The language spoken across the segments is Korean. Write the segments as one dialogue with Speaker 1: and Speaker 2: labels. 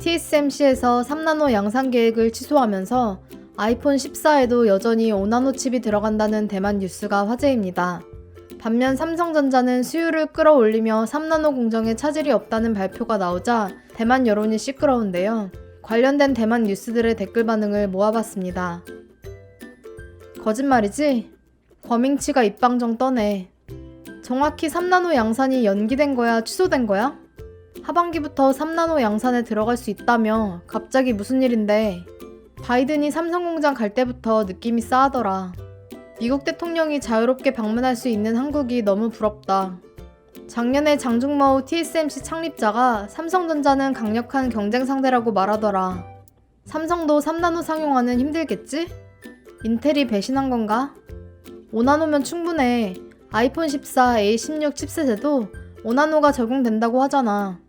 Speaker 1: TSMC에서 3나노 양산 계획을 취소하면서 아이폰 14에도 여전히 5나노 칩이 들어간다는 대만 뉴스가 화제입니다. 반면 삼성전자는 수율을 끌어올리며 3나노 공정에 차질이 없다는 발표가 나오자 대만 여론이 시끄러운데요. 관련된 대만 뉴스들의 댓글 반응을 모아봤습니다. 거짓말이지? 과밍치가 입방정 떠네. 정확히 3나노 양산이 연기된 거야, 취소된 거야? 하반기부터 3나노 양산에 들어갈 수 있다며 갑자기 무슨 일인데? 바이든이 삼성 공장 갈 때부터 느낌이 싸하더라. 미국 대통령이 자유롭게 방문할 수 있는 한국이 너무 부럽다. 작년에 장중머우 TSMC 창립자가 삼성전자는 강력한 경쟁 상대라고 말하더라. 삼성도 3나노 상용화는 힘들겠지? 인텔이 배신한 건가? 5나노면 충분해. 아이폰 14, A16 칩셋에도 5나노가 적용된다고 하잖아.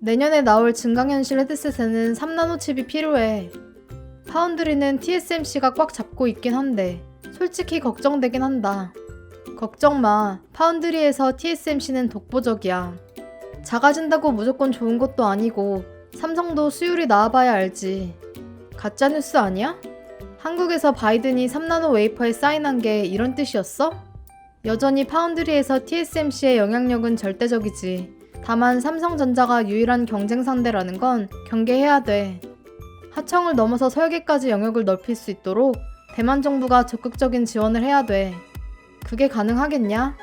Speaker 1: 내년에 나올 증강현실 헤드셋에는 3나노 칩이 필요해. 파운드리는 TSMC가 꽉 잡고 있긴 한데 솔직히 걱정되긴 한다. 걱정 마. 파운드리에서 TSMC는 독보적이야. 작아진다고 무조건 좋은 것도 아니고 삼성도 수율이 나와봐야 알지. 가짜뉴스 아니야? 한국에서 바이든이 3나노 웨이퍼에 사인한 게 이런 뜻이었어? 여전히 파운드리에서 TSMC의 영향력은 절대적이지. 다만 삼성전자가 유일한 경쟁 상대라는 건 경계해야 돼. 하청을 넘어서 설계까지 영역을 넓힐 수 있도록 대만 정부가 적극적인 지원을 해야 돼. 그게 가능하겠냐?